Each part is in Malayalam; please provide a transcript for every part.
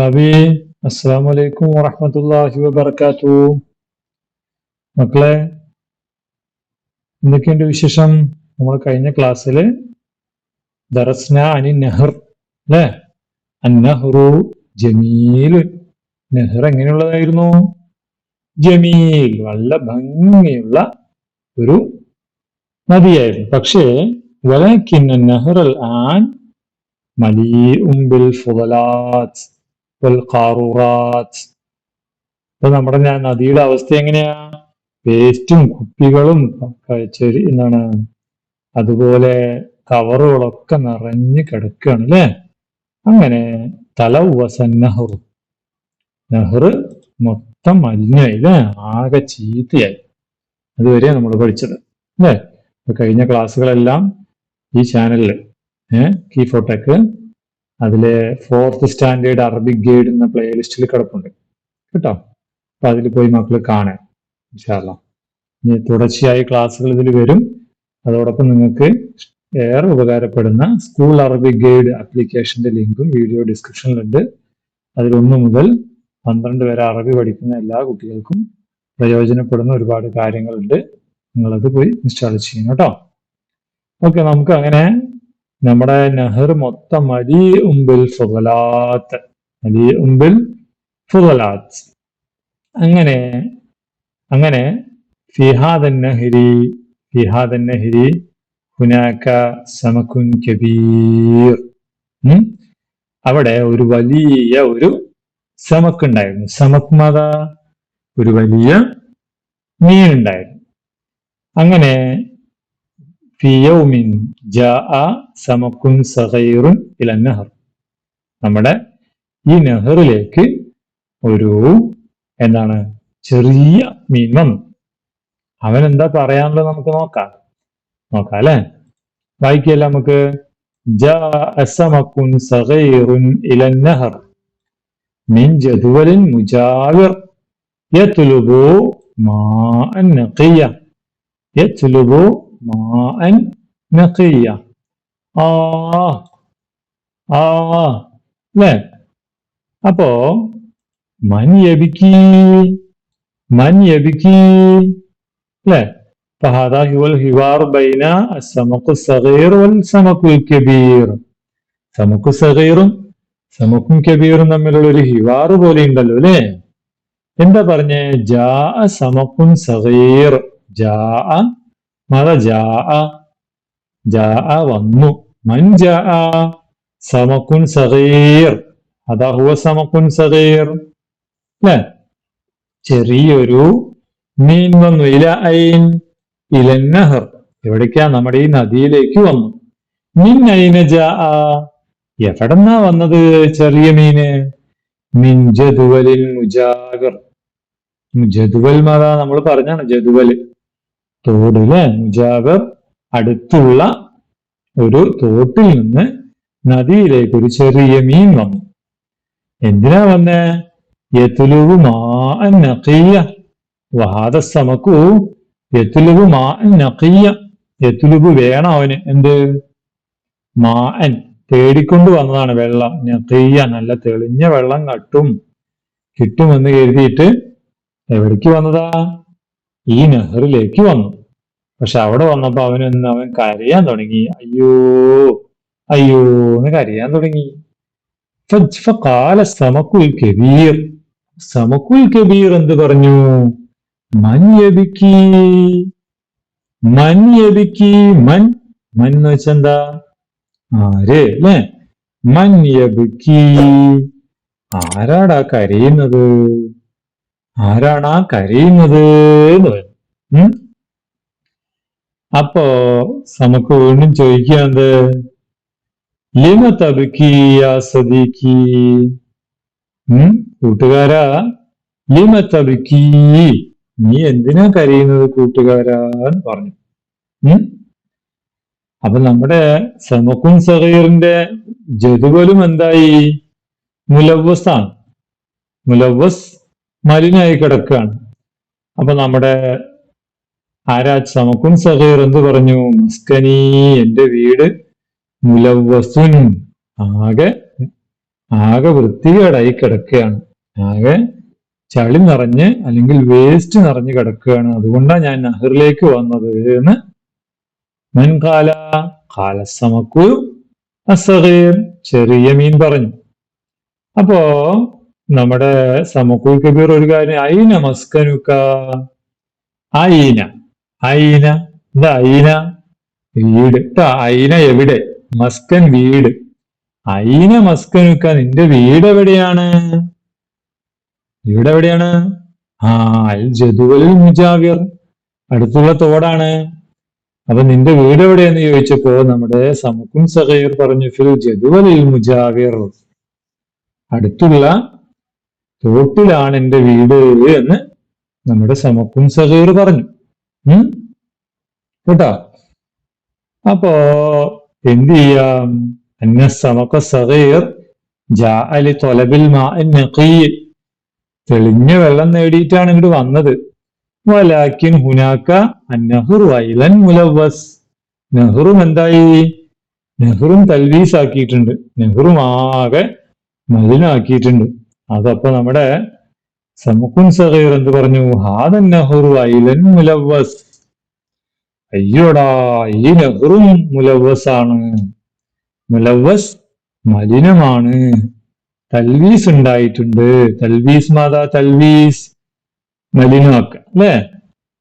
തുലാബി അസ്സാം വലൈക്കും വറഹമത്തല്ലാഹി വബർക്കാത്തു മക്കളെ എന്തൊക്കെയുണ്ട് വിശേഷം? നമ്മൾ കഴിഞ്ഞ ക്ലാസ്സിൽ ദറസ്ന അനി നെഹർ അല്ലേ? അന്നഹ്റു ജമീൽ. നെഹർ എങ്ങനെയുള്ളതായിരുന്നു? ജമീൽ നല്ല ഭംഗിയുള്ള ഒരു നദിയായിരുന്നു. പക്ഷേ വലക്കിന്ന നെഹ്റൽ ആൻ മലീഉം ബിൽ ഫുദലാത്ത്. ഖാറൂറാത്ത് നമ്മുടെ ഞാൻ നദിയുടെ അവസ്ഥ എങ്ങനെയാ? വേസ്റ്റും കുപ്പികളും ചെറി എന്താണ്? അതുപോലെ കവറുകളൊക്കെ നിറഞ്ഞു കിടക്കുകയാണ് അല്ലേ? അങ്ങനെ തല ഉവസൻ നെഹ്റു. നെഹ്റ് മൊത്തം മലിനായി അല്ലേ? ആകെ ചീത്തയായി. അതുവരെ നമ്മൾ പഠിച്ചത് അല്ലേ? കഴിഞ്ഞ ക്ലാസ്സുകളെല്ലാം ഈ ചാനലിൽ ഏഹ് കീ ഫോട്ടോക്ക് അതിലെ ഫോർത്ത് സ്റ്റാൻഡേർഡ് അറബിക് ഗൈഡ് എന്ന പ്ലേലിസ്റ്റിൽ കിടപ്പുണ്ട്. കേട്ടോ? അപ്പൊ അതിൽ പോയി മക്കൾ കാണാൻ ഇനി തുടർച്ചയായി ക്ലാസ്സുകൾ ഇതിൽ വരും. അതോടൊപ്പം നിങ്ങൾക്ക് ഏറെ ഉപകാരപ്പെടുന്ന സ്കൂൾ അറബിക് ഗൈഡ് ആപ്ലിക്കേഷന്റെ ലിങ്കും വീഡിയോ ഡിസ്ക്രിപ്ഷനിലുണ്ട് അതിൽ ഒന്ന് മുതൽ പന്ത്രണ്ട് വരെ അറബി പഠിക്കുന്ന എല്ലാ കുട്ടികൾക്കും പ്രയോജനപ്പെടുന്ന ഒരുപാട് കാര്യങ്ങളുണ്ട്. നിങ്ങളത് പോയി ഇൻസ്റ്റാൾ ചെയ്യണം കേട്ടോ. ഓക്കെ നമുക്ക് അങ്ങനെ നമ്മുടെ നെഹർ മൊത്തം അലി ഉംബിൽ ഫുഗലാത്ത്. അലി ഉംബിൽ ഫുഗലാത്ത്. അങ്ങനെ അങ്ങനെ ഫിഹാദൻ നഹരി ഫിഹാദൻ നഹരി ഹുനാക്ക സമകുൻ കബീർ. അവിടെ ഒരു വലിയ ഒരു സമക്കുണ്ടായിരുന്നു. സമക്മത ഒരു വലിയ മീനുണ്ടായിരുന്നു. അങ്ങനെ ഫിയൗമിൻ ജാ جاء سمك صغير إلى النهر നമ്മുടെ ഈ നെഹറിലേക്ക് ഒരു എന്താണ് ചെറിയ മീൻ വന്നു അവൻ എന്താ പറയാനുള്ളത് നമുക്ക് നോക്കാം നോക്കാം അല്ലെ വായിക്കല്ല നമുക്ക് جاء سمك صغير إلى النهر من جدول مجاور يطلب ماء نقيا يطلب മാൻ നഖിയ ആ ആ അല്ലേ അപ്പോ മൻ യബിക്കി മൻ യബിക്കി അല്ലേ فهذا هو الحوار بين السمك الصغير والسمك الكبير سمك صغير സമക്കും കബീറും തമ്മിലുള്ള ഒരു ഹിവാറ് പോലെ ഉണ്ടല്ലോ അല്ലേ എന്താ പറഞ്ഞേ ജാ സമക്കുൻ സഗീർ ജാ മത ജാ ജാ വന്നു. മൻ ജാ സമക്കുൻ സഹീർ അതാ ഹുവ സമക്കുൻ സഹീർ അല്ലേ ചെറിയൊരു മീൻ വന്നു. ഇല ഐൻ ഇലന്നഹർ എവിടേക്കാ നമ്മുടെ ഈ നദിയിലേക്ക് വന്നു. മിൻ ഐന ജാ? എവിടെന്നാ വന്നത് ചെറിയ മീന്? മിൻ മുജാഗർ. ജതുവൽ മാതാ നമ്മൾ പറഞ്ഞാണ് ജതുവൽ തോടിൽ മുജാഗർ. അടുത്തുള്ള ഒരു തോട്ടിൽ നിന്ന് നദിയിലേക്ക് ഒരു ചെറിയ മീൻ വന്നു. എന്തിനാ വന്നേ? യത്തുലുവ് മാ നഖിയ വഹാദ സമക്കു യത്തുലുവ് മാ നഖിയ യത്തുലുവ് വേണം അവന്? എന്ത്? മാൻ തേടിക്കൊണ്ട് വന്നതാണ് വെള്ളം. നഖിയ നല്ല തെളിഞ്ഞ വെള്ളം കട്ടും. കിട്ടുമെന്ന് കരുതിയിട്ട് എവിടേക്ക് വന്നതാ? ഈ നെഹറിലേക്ക് വന്നു. പക്ഷെ അവിടെ വന്നപ്പോ അവനൊന്ന് അവൻ കരയാൻ തുടങ്ങി. അയ്യോ അയ്യോ എന്ന് കരയാൻ തുടങ്ങി. കാല സമക്കുൽ കബീർ. സമക്കുൽ കബീർ എന്ത് പറഞ്ഞു? മൻ യബിക്കി മൻ മൻ എന്ന് വെച്ചെന്താ ആര്? അല്ലേ? മൻ യബിക്കി ആരാടാ കരയുന്നത്? ആരാണാ കരയുന്നത് എന്ന് പറഞ്ഞു? അപ്പോ നമുക്ക് വീണ്ടും ചോദിക്കാന്ത് ലിമ തബുക്കി യാ സദീക്കി ഉം? കൂട്ടുകാരാ ലിമ തബുക്കി നീ എന്തിനാ കരയുന്നത് കൂട്ടുകാരാ എന്ന് പറഞ്ഞു? അപ്പൊ നമ്മുടെ സമക്കും സഹീറിന്റെ ജതുപോലും എന്തായി? മുലവസാണ് മുലവസ് മലിനായി കിടക്കുകയാണ്. അപ്പൊ നമ്മുടെ ആരാജ് സമക്കുൻ സഹീർ എന്ത് പറഞ്ഞു? മസ്കനി എന്റെ വീട് മുലവസുൻ ആകെ ആകെ വൃത്തികേടായി കിടക്കുകയാണ്. ആകെ ചളി നിറഞ്ഞ് അല്ലെങ്കിൽ വേസ്റ്റ് നിറഞ്ഞ് കിടക്കുകയാണ്. അതുകൊണ്ടാണ് ഞാൻ നഹറിലേക്ക് വന്നത്. എന്ന് മൻകാല കാലസമക്കു അസഹീർ ചെറിയ മീൻ പറഞ്ഞു. അപ്പോ നമ്മുടെ സമക്കുൽ കബീർ ഒരു കാര്യം ഐന മസ്കനുക്ക ഐന ഐന ഇത് അയിന. വീട്. കേട്ടോ അയിന എവിടെ? മസ്കൻ വീട്. ഐന മസ്കനുക്ക നിന്റെ വീട് എവിടെയാണ്? ഇവിടെ എവിടെയാണ്? ആ അൽ ജദുവലിൽ മുജാവിർ. അടുത്തുള്ള തോടാണ്. അപ്പൊ നിന്റെ വീട് എവിടെയെന്ന് ചോദിച്ചപ്പോ നമ്മുടെ സമുക്കും സഹീർ പറഞ്ഞു ഫിൽ ജദുവലിൽ മുജാവിർ. അടുത്തുള്ള തോട്ടിലാണ് എന്റെ വീട് എന്ന് നമ്മുടെ സമക്കും സഹീർ പറഞ്ഞു. കേട്ടോ? അപ്പോ എന്ത് ചെയ്യാം അന്ന സമക്ക സഹീർ ജാഅലി തൊലബിൽ തെളിഞ്ഞ വെള്ളം നേടിയിട്ടാണ് ഇങ്ങോട്ട് വന്നത്. വലാക്കിൻ ഹുനാക്ക അന്നഹുർ വൈലൻ മുലവസ് നെഹ്റും എന്തായി? നെഹ്റും തൽവീസ് ആക്കിയിട്ടുണ്ട് നെഹ്റും ആകെ മലിനാക്കിയിട്ടുണ്ട്. അതപ്പോ നമ്മുടെ സമുഖുൻ സഹീർ എന്ത് പറഞ്ഞു ഹാദൻ നെഹ്റു ഐലൻ മുലവസ് അയ്യോടാ ഈ നെഹ്റും മുലവസ് ആണ് മുലവസ് മലിനമാണ്. തൽവീസ് ഉണ്ടായിട്ടുണ്ട്. തൽവീസ് മാതാ തൽവീസ് മലിനമാക്ക അല്ലേ?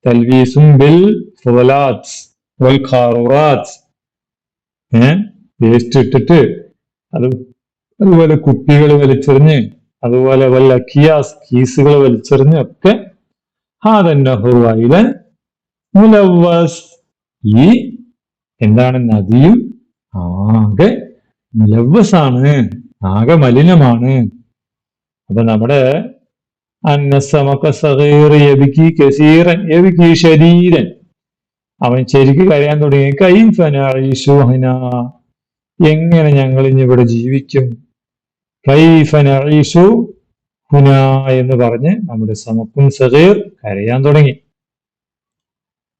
തൽവീസും ബിൽ ഫുലാത്ത് വൽ ഏ? വേസ്റ്റ് ഇട്ടിട്ട് അത് അതുപോലെ കുപ്പികൾ വലിച്ചെറിഞ്ഞ് അതുപോലെ വല്ല കിയാസ് കീസുകൾ വലിച്ചെറിഞ്ഞൊക്കെ ഹാദന്നഹുവൈലൻ മുലവസ് ഈ എന്താണ് നദിയും? ആകെ മുലവസാണ് ആകെ മലിനമാണ്. അപ്പൊ നമ്മുടെ ശരീരൻ. അവൻ ശരിക്ക് കരയാൻ തുടങ്ങി. കൈ ഫനാ എങ്ങനെ ഞങ്ങൾ ഇനി ഇവിടെ ജീവിക്കും? എന്ന് പറഞ്ഞ് നമ്മുടെ സമക്കും സഹീർ കരയാൻ തുടങ്ങി.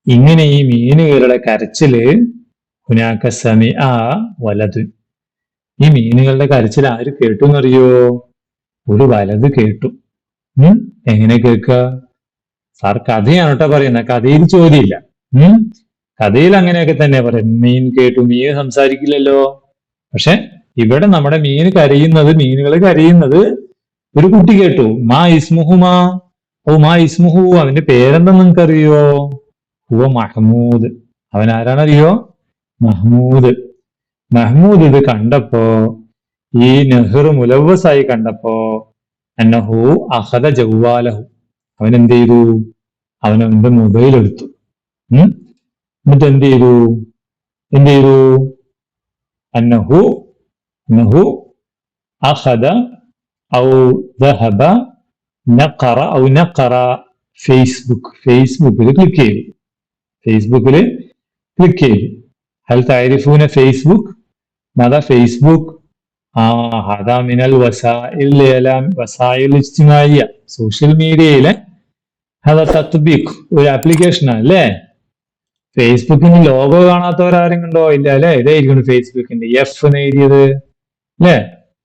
ഇങ്ങനെ ഈ മീനുകളുടെ കരച്ചിൽ ഹുനാക്ക സമി ആ വലത്. ഈ മീനുകളുടെ കരച്ചിൽ ആര് കേട്ടു എന്നറിയോ? ഒരു വലത് കേട്ടു. എങ്ങനെ കേൾക്ക? സാർ കഥയാണ് കേട്ടോ പറയുന്നത്. കഥയിൽ ചോദ്യമില്ല. കഥയിൽ അങ്ങനെയൊക്കെ തന്നെ പറയും. മീൻ കേട്ടു മീൻ സംസാരിക്കില്ലല്ലോ. പക്ഷെ ഇവിടെ നമ്മുടെ മീൻ കരയുന്നത് മീനുകൾ കരയുന്നത് ഒരു കുട്ടി കേട്ടു. മാ ഇസ്മുഹുമാ ഓ മാ ഇസ്മുഹു. അവന്റെ പേരെന്താ നിങ്ങൾക്കറിയോ? ഹുവ മഹമൂദ്. അവൻ ആരാണറിയോ? മഹമൂദ്. മഹമൂദ് ഇത് കണ്ടപ്പോ ഈ നെഹ്റു മുലവസായി കണ്ടപ്പോ അന്നഹു അഹദ ജവ്വാലഹു അവൻ എന്ത് ചെയ്തു? അവൻ അവന്റെ മൊബൈൽ എടുത്തു. എന്നിട്ട് എന്ത് ചെയ്തു? എന്ത് ചെയ്തു? അന്നഹു അന്നഹു അഹദ ഔ ദഹബ നഖറ ഔ നഖറ ഫേസ്ബുക്ക് ഫേസ്ബുക്കിൽ ക്ലിക്ക് ചെയ്തു ഫേസ്ബുക്കിൽ ക്ലിക്ക് ചെയ്തു هل تعرفون فيسبوك ماذا فيسبوك آه هذا من الوسائل الإعلام وسائل الاجتماعية സോഷ്യൽ മീഡിയയിലെ هذا تطبيق ഒരു ആപ്ലിക്കേഷൻ അല്ലേ ഫേസ്ബുക്കിന് ലോഗോ കാണാത്തവരാരും കണ്ടോ ഇല്ല അല്ലെ ഇതായിരിക്കും ഫേസ്ബുക്കിന്റെ എഫ് എന്ന് എഴുതിയത് അല്ലേ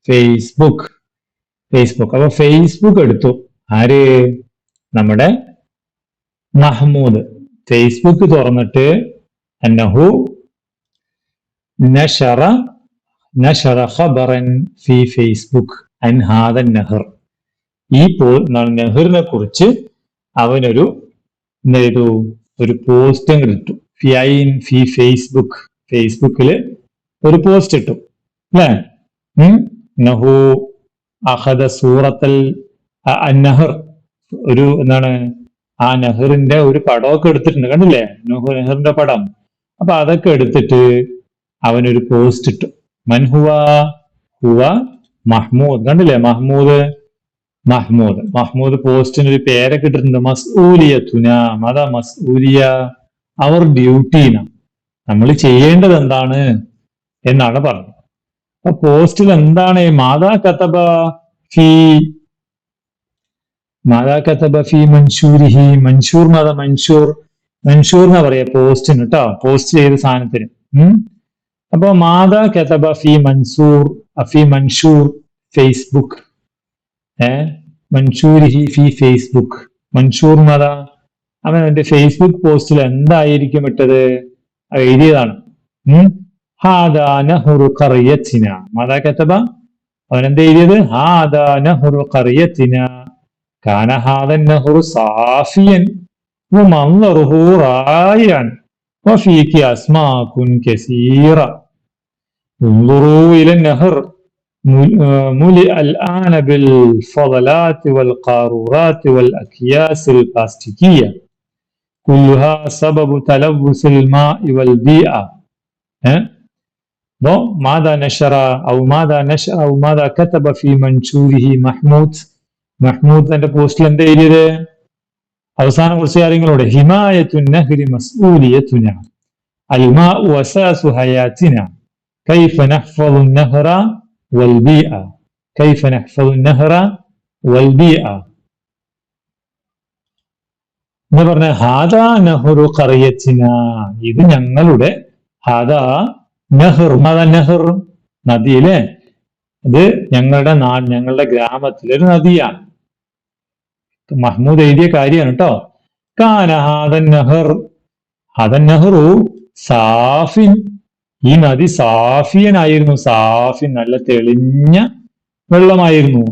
ഫേസ്ബുക്ക് ഫേസ്ബുക്ക് അപ്പൊ ഫേസ്ബുക്ക് എടുത്തു. ആര്? നമ്മുടെ മഹ്മൂദ്. ഫേസ്ബുക്ക് തുറന്നിട്ട് അന്നഹു നഷറ നഷറ ഖബറൻ ഫി ഫേസ്ബുക്ക് അൻ ഹാദൻ നെഹർ. ഈ പോ നെഹറിനെ കുറിച്ച് അവനൊരു എന്തെയ്തു ഒരു പോസ്റ്റ് ഇട്ടു. ഫിയൈൻ ഫി ഫേസ്ബുക്ക് ഫേസ്ബുക്കിൽ ഒരു പോസ്റ്റ് ഇട്ടു. അല്ലേ നഹു സൂറത്തൽ ഒരു എന്താണ്? ആ നെഹറിന്റെ ഒരു പടമൊക്കെ എടുത്തിട്ടുണ്ട്. കണ്ടില്ലേ? നെഹു നെഹറിന്റെ പടം. അപ്പൊ അതൊക്കെ എടുത്തിട്ട് അവനൊരു പോസ്റ്റ് ഇട്ടു. മൻഹുവ ഹുവ? മഹ്മൂദ്. കണ്ടില്ലേ? മഹ്മൂദ്? മഹ്മൂദ്. മഹ്മൂദ് പോസ്റ്റിന് ഒരു പേരൊക്കെ ഇട്ടിട്ടുണ്ട്. മസ്ഊലിയ തുന മത മസ്ഊലിയ. അവർ ഡ്യൂട്ടീന. നമ്മൾ ചെയ്യേണ്ടത് എന്താണ്? എന്നാണ് പറഞ്ഞത്. അപ്പൊ പോസ്റ്റിൽ എന്താണ്? മാതാ കത്തബ ഫീ. മാതാ കത്തബ ഫി മൻഷൂരിഹി. മൻഷൂർ മത മൻഷൂർ. മൻഷൂർ എന്ന് പറയാ പോസ്റ്റിന് കേട്ടോ പോസ്റ്റ് ചെയ്ത സാധനത്തിന്. ഉം? അപ്പൊ മാതാ കത്തബ ഫി മൻസൂർ ഫി മൻഷൂർ ഫേസ്ബുക്ക്. ഏ? മൻഷൂരിഹി ഫി ഫേസ്ബുക്ക്. മൻഷൂർ മത. അവൻ അവന്റെ ഫേസ്ബുക്ക് പോസ്റ്റിൽ എന്തായിരിക്കും ഇട്ടത്? എഴുതിയതാണ്. ഉം. ഹാദാ നഹ്റു ഖറിയത്തിന മാതാ കത്തബ അവൻ എന്താ എഴുതിയത് ഹാദാ നഹ്റു ഖറിയത്തിന കാന ഹാദൻ നഹ്റു സാഫിയൻ ومنظره رائعا وفيك أسماك كثيرة انظروا إلى النهر مل- آه، ملئ الآن بالفضلات والقارورات والأكياس البلاستيكية كلها سبب تلوث الماء والبيئة ها؟ بو، ماذا نشر أو ماذا نشر أو ماذا كتب في منشوره محمود محمود തന്റെ പോസ്റ്റിൽ എന്താ എഴുതിയത് അവസാനം കുറച്ച് കാര്യങ്ങളോട് ഹിമായത്തു നഹ്രി മസ്ഊലിയത്തുന الماء أساس حياتنا كيف نحفظ النهر والبيئة كيف نحفظ النهر والبيئة എന്ന് പറഞ്ഞ ഹാദാ നെഹ്റു കറിയച്ചിന ഇത് ഞങ്ങളുടെ ഹാദാ നെഹ്ർ നെഹ്ർ നദിയിലെ അത് ഞങ്ങളുടെ നാ ഞങ്ങളുടെ ഗ്രാമത്തിലൊരു നദിയാണ്. മഹ്മൂദ് എഴുതിയ കാര്യമാണ് കേട്ടോ കാനഹാദൻ നെഹ്റു ഹാദൻ നെഹ്റു സാഫിൻ. ഈ നദി സാഫിയനായിരുന്നു. സാഫിൻ നല്ല തെളിഞ്ഞ വെള്ളമായിരുന്നു.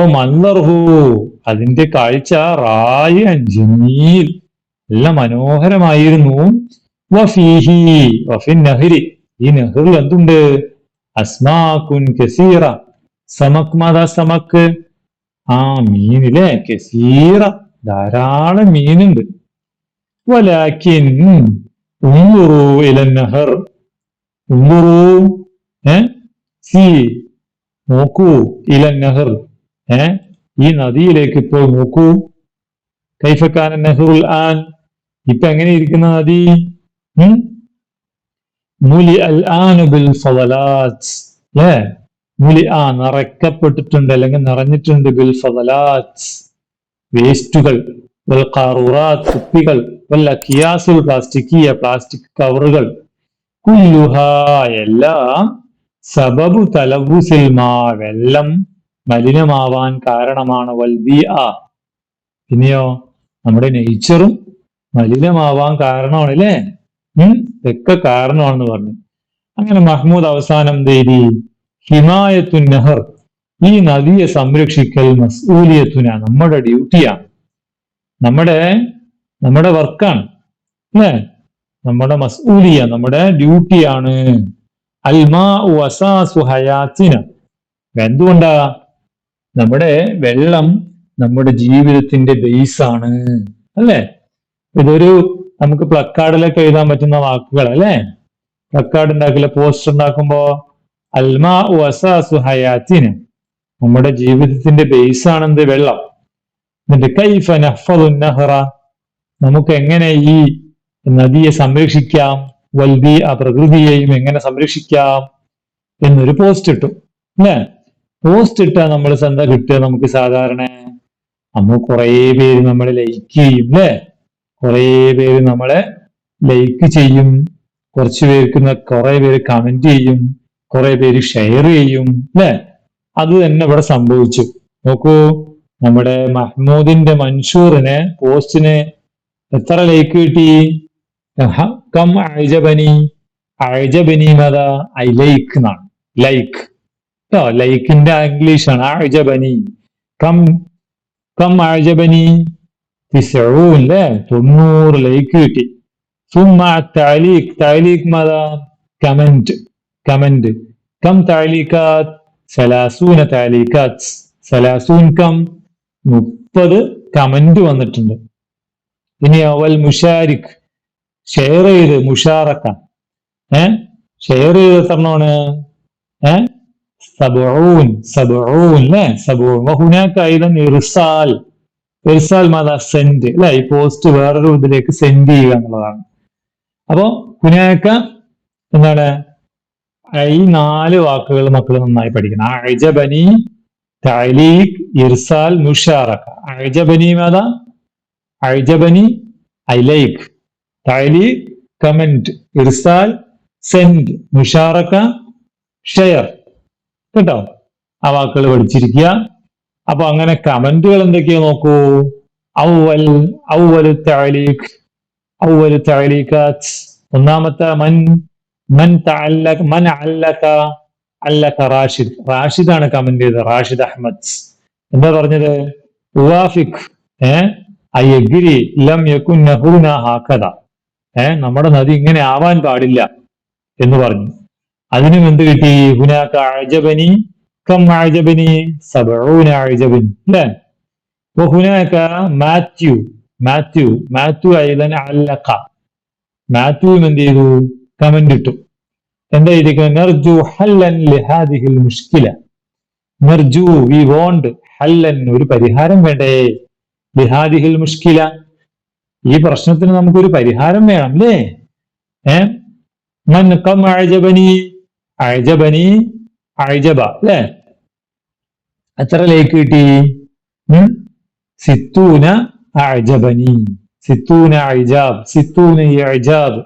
ഓ മന്ദർഹു. അതിന്റെ കാഴ്ച റായൻ ജമീൽ നല്ല മനോഹരമായിരുന്നു. വഫീഹി വഫിൻ നഹരി. ഈ നെഹ്റിൽ എന്തുണ്ട്? അസ്മാക്കുൻ കസീറ. സമക് മാതാ സമക്ക് ആ മീനിലെ കസീറ. ധാരാളം മീനുണ്ട്. വലാക്കിൻ ഉംറുറു ഇല നഹർ ഉംറുറു ഏ? സി നോക്കൂ ഇല നഹർ ഏ? ഈ നദിയിലേക്ക് ഇപ്പോൾ നോക്കൂ. കൈഫക്കാനൻ നെഹ്റുൽ ആൻ. ഇപ്പൊ എങ്ങനെ ഇരിക്കുന്ന നദി? മുലി അൽ ആനു ബിൽ ഫളലാത്ത് അല്ലേ മുലി നിറയ്ക്കപ്പെട്ടിട്ടുണ്ട് അല്ലെങ്കിൽ നിറഞ്ഞിട്ടുണ്ട് ബിൽ ഫളലാത്ത് വേസ്റ്റുകൾ വൽ കുപ്പികൾ വല്ല കിയാസുൽ പ്ലാസ്റ്റിക്കിയ പ്ലാസ്റ്റിക് കവറുകൾ. കുല്ലുഹ എല്ലാം സബബു തലവുസിൽ മാ വെള്ളം മലിനമാവാൻ കാരണമാണ് വൽബി ആ പിന്നെയോ നമ്മുടെ നേച്ചറും മലിനമാവാൻ കാരണമാണ് അല്ലേ ഇതൊക്കെ കാരണമാണെന്ന് പറഞ്ഞു. അങ്ങനെ മഹ്മൂദ് അവസാനം തേരി ഹിമായത്തു നെഹർ ഈ നദിയെ സംരക്ഷിക്കൽ മസൂലിയത്തുന നമ്മുടെ ഡ്യൂട്ടിയാണ്. നമ്മുടെ നമ്മുടെ വർക്കാണ് അല്ലേ? നമ്മുടെ മസൂലിയ നമ്മുടെ ഡ്യൂട്ടിയാണ്. അൽമാ വസാസു ഹയാത്തിന. എന്തുകൊണ്ടാ? നമ്മുടെ വെള്ളം നമ്മുടെ ജീവിതത്തിന്റെ ബേസാണ് അല്ലേ? ഇതൊരു നമുക്ക് പ്ലക്കാർഡിലൊക്കെ എഴുതാൻ പറ്റുന്ന വാക്കുകൾ അല്ലേ? പ്ലക്കാർഡ് ഉണ്ടാക്കില്ല പോസ്റ്റർ ഉണ്ടാക്കുമ്പോ അൽമാ വസാസു ഹയാത്തിന് നമ്മുടെ ജീവിതത്തിന്റെ ബേസ് ആണെന്ത് വെള്ളം. എന്നിട്ട് കൈഫ നഹ്റ. നമുക്ക് എങ്ങനെ ഈ നദിയെ സംരക്ഷിക്കാം? വൽബി ആ പ്രകൃതിയെയും എങ്ങനെ സംരക്ഷിക്കാം? എന്നൊരു പോസ്റ്റ് ഇട്ടു. അല്ലേ? പോസ്റ്റ് ഇട്ടാൽ നമ്മൾ എന്താ കിട്ടുക നമുക്ക് സാധാരണ? നമ്മൾ കുറേ പേര് നമ്മളെ ലൈക്ക് ചെയ്യും അല്ലേ? കുറേ പേര് നമ്മളെ ലൈക്ക് ചെയ്യും. കുറച്ച് പേർക്ക് കുറെ പേര് കമന്റ് ചെയ്യും. കുറെ പേര് ഷെയർ ചെയ്യും. അല്ലേ അത് തന്നെ ഇവിടെ സംഭവിച്ചു. നോക്കൂ നമ്മുടെ മഹ്മൂദിന്റെ മൻഷൂറിന് പോസ്റ്റിന് എത്ര ലൈക്ക് കിട്ടി? കം അഴജബനി അഴജബനി മത ഐ ലൈക്ക് എന്നാണ് ലൈക്ക് കേട്ടോ ലൈക്കിന്റെ ഇംഗ്ലീഷ് ആണ് അഴജബനി കം കം അഴജബനി തിസൂനിലെ തൊണ്ണൂറ് ലൈക്ക് കിട്ടി സുമ താലീഖ് താലീഖ് മത കമന്റ് കമന്റ് കം താലീഖാത്ത് സലാസൂന താലീഖാത്ത് സലാസൂൻ കം മുപ്പത് കമന്റ് വന്നിട്ടുണ്ട്. ഇനി അവൽ മുഷാരിഖ്. ഷെയർ ചെയ്ത് മുഷാറക്ക ഏ? ഷെയർ ചെയ്ത് എത്രണ്ണമാണ് ഏ? സബൂൻ സബൂൻ അല്ലേ സബൂൻ ഹുനാക്ക് ഐതൻ ഇർസാൽ. ഇർസാൽ മാതാ സെൻഡ് അല്ലെ? ഈ പോസ്റ്റ് വേറൊരു ഇതിലേക്ക് സെൻഡ് ചെയ്യുക എന്നുള്ളതാണ്. അപ്പോ ഹുനാക്ക എന്താണ്? ഈ നാല് വാക്കുകൾ മക്കൾ നന്നായി പഠിക്കണം. അഴജബനി തലീഖ് ഇർസാൽ മുഷാറക്ക. അഴജബനി മാത? അഴജബനി ഐലൈഖ് തലീഖ് കമന്റ് ഇർസാൽ സെൻഡ് മുഷാറക്ക ഷെയർ. കേട്ടോ? ആ വാക്കുകൾ പഠിച്ചിരിക്കുക. അപ്പൊ അങ്ങനെ കമന്റുകൾ എന്തൊക്കെയാ നോക്കൂ? ഔവൽ ഔവൽ തഅലീഖ് ഔവൽ തഅലീഖാത്ത്. ഒന്നാമത്തെ മൻ മൻ തഅല്ലക മൻ അല്ലക അല്ലക റാഷിദ്. റാഷിദാണ് കമന്റ് ചെയ്തത് റാഷിദ് അഹമ്മദ്. എന്താ പറഞ്ഞത്? ഉവാഫിഖ് ഏ? ഐ എഗ്രി ലം യകുൻ നഹുന ഹാക്കദ. ഏ? നമ്മുടെ നദി ഇങ്ങനെ ആവാൻ പാടില്ല എന്ന് പറഞ്ഞു. അതിനും എന്ത് കിട്ടി? ഹുനാക്ക അജബനി കം അജബനി സബഊന അജബൻ അല്ലേ وهناك മാത്യു മാത്യു മാത്യു ഐലൻ അല്ലഖ മാത്യുവും എന്ത് ചെയ്തു കമന്റ് ഇട്ടു എന്താ എഴുതിക്കുന്നത് നർജു ഹല്ലൻ ലിഹാദിഹിൽ മുഷ്കില നർജു വി വോണ്ട് ഹല്ലൻ ഒരു പരിഹാരം വേണ്ടേ ലിഹാദിഹിൽ മുഷ്കില ഈ പ്രശ്നത്തിന് നമുക്കൊരു പരിഹാരം വേണം അല്ലേ ഏ മൻ കം അഴജബനി അഴജബനി അഴജബ അല്ലേ? എത്ര ലേക്ക് കിട്ടി? സിത്തൂന അഴജബനി സിത്തൂന അഴിജാബ് സിത്തൂന അഴിജാബ്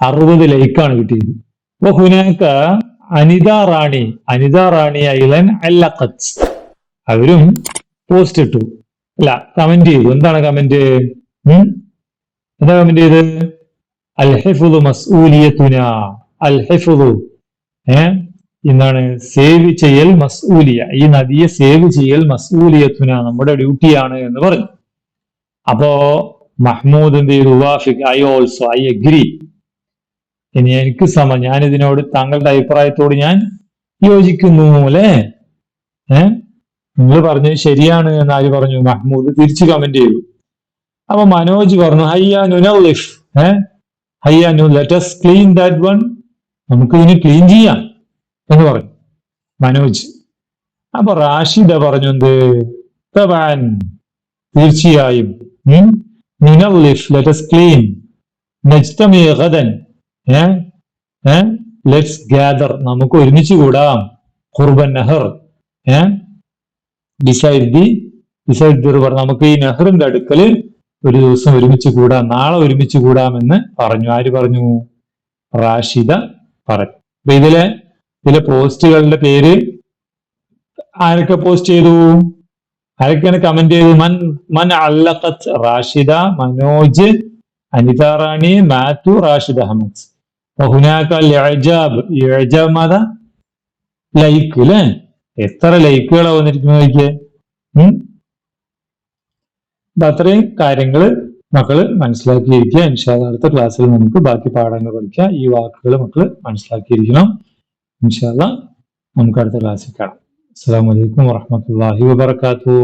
അറുപത് ലൈക്കാണ് കിട്ടിയത്. അപ്പൊ ഹുനാക്ക അനിത റാണി അനിത റാണി ഐലൻ അല്ലഖത്ത് അവരും പോസ്റ്റ് ഇട്ടു. അല്ല കമന്റ് ചെയ്തു. എന്താണ് കമന്റ് എന്താ കമന്റ് ചെയ്ത് അൽ ഹിഫുദു മസ്ഊലിയത്തുന. അൽ ഏഹ് എന്താണ്? സേവ് ചെയ്യൽ മസൂലിയ ഈ നദിയെ സേവ് ചെയ്യൽ മസൂലിയത്തുന നമ്മുടെ ഡ്യൂട്ടിയാണ് എന്ന് പറഞ്ഞു അപ്പോ Mahmood I also I agree ഇനി എനിക്ക് സമ ഞാൻ ഇതിനോട് താങ്കളുടെ അഭിപ്രായത്തോട് ഞാൻ യോജിക്കുന്നു അല്ലേ? ഏ? നിങ്ങൾ പറഞ്ഞത് ശരിയാണ് എന്ന് ആര് പറഞ്ഞു? മഹ്മൂദ് തിരിച്ചു കമന്റ് ചെയ്തു. അപ്പൊ മനോജ് പറഞ്ഞു ഹയ്യ നുനലിഫ് ഏ? ഹയ്യ നു ലെറ്റസ് ക്ലീൻ ദാറ്റ് വൺ നമുക്ക് ഇതിന് ക്ലീൻ ചെയ്യാം. എന്ന് പറഞ്ഞു. മനോജ്. അപ്പൊ റാഷിദ പറഞ്ഞു എന്ത് തവാൻ. തീർച്ചയായും. ലെറ്റസ് ഗ്യാദർ നമുക്ക് ഒരുമിച്ച് കൂടാം. ഖുർബൻ നെഹർ. ഏ? ഡിസൈഡ് ദി ഡിസൈഡ് നമുക്ക് ഈ നെഹറിന്റെ അടുക്കൽ ഒരു ദിവസം ഒരുമിച്ച് കൂടാം. നാളെ ഒരുമിച്ച് കൂടാമെന്ന് പറഞ്ഞു. ആര് പറഞ്ഞു? റാഷിദ പറഞ്ഞു അപ്പൊ ഇതിലെ ഇതിലെ പോസ്റ്റുകളുടെ പേര് ആരൊക്കെ പോസ്റ്റ് ചെയ്തു? ആരൊക്കെയാണ് കമന്റ് ചെയ്തു? മൻ മൻ അല്ലഖത്ത് റാഷിദ മനോജ് അനിത റാണി മാത്യു റാഷിദ് അഹമ്മദ്. ലൈക്ക് അല്ലേ എത്ര ലൈക്കുകളാ വന്നിരിക്കുന്നത് നോക്കിയേ. അത്രയും കാര്യങ്ങൾ മക്കൾ മനസ്സിലാക്കിയിരിക്കുക. ഇൻഷാല്ല അടുത്ത ക്ലാസ്സിൽ നമുക്ക് ബാക്കി പാഠങ്ങൾ പഠിക്കുക ഈ വാക്കുകൾ മക്കൾ മനസ്സിലാക്കിയിരിക്കണം. ഇൻഷാല്ല നമുക്ക് അടുത്ത ക്ലാസ്സിൽ കാണാം അസ്സാം വലൈക്കും വാഹമത്തല്ലാഹി വാബർക്കാത്തു